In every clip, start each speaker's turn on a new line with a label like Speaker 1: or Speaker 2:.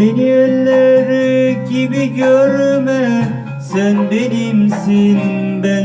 Speaker 1: Beni elleri gibi görme Sen benimsin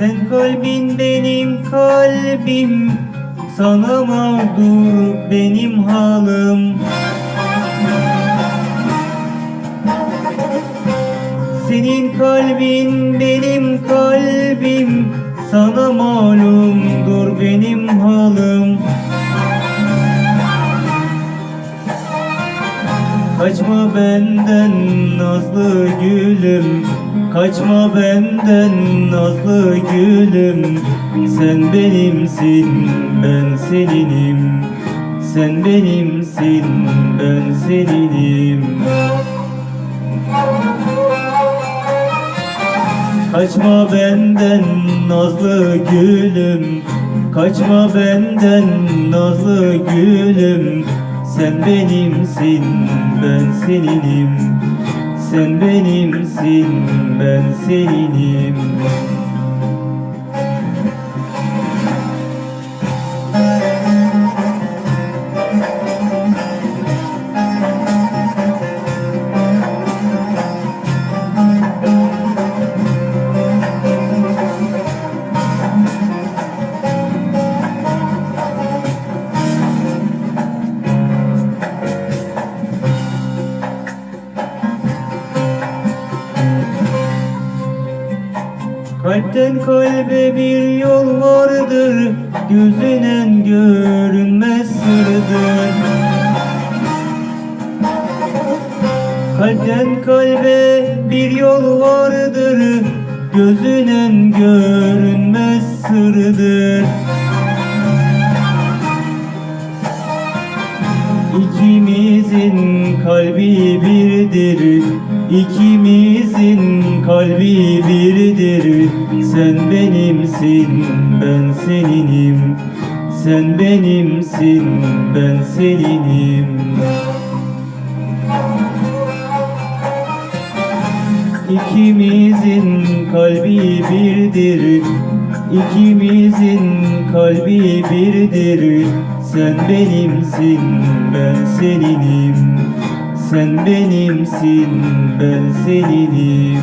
Speaker 1: Sen kalbin benim kalbim Sana mağdur benim halim Senin kalbin benim kalbim Sana malumdur benim halim Kaçma benden nazlı gülüm Kaçma benden nazlı gülüm. Sen benimsin ben seninim. Sen benimsin ben seninim. Kaçma benden nazlı gülüm. Kaçma benden nazlı gülüm. Sen benimsin ben seninim Sen benimsin ben seninim Kalpten kalbe bir yol vardır Gözünen görünmez sırdır. Kalpten kalbe bir yol vardır Gözünen görünmez sırdır. İkimizin kalbi birdir İkimizin kalbi birdir. Sen benimsin ben seninim. Sen benimsin ben seninim. İkimizin kalbi birdir. İkimizin kalbi birdir. Sen benimsin ben seninim Sen benimsin ben seninim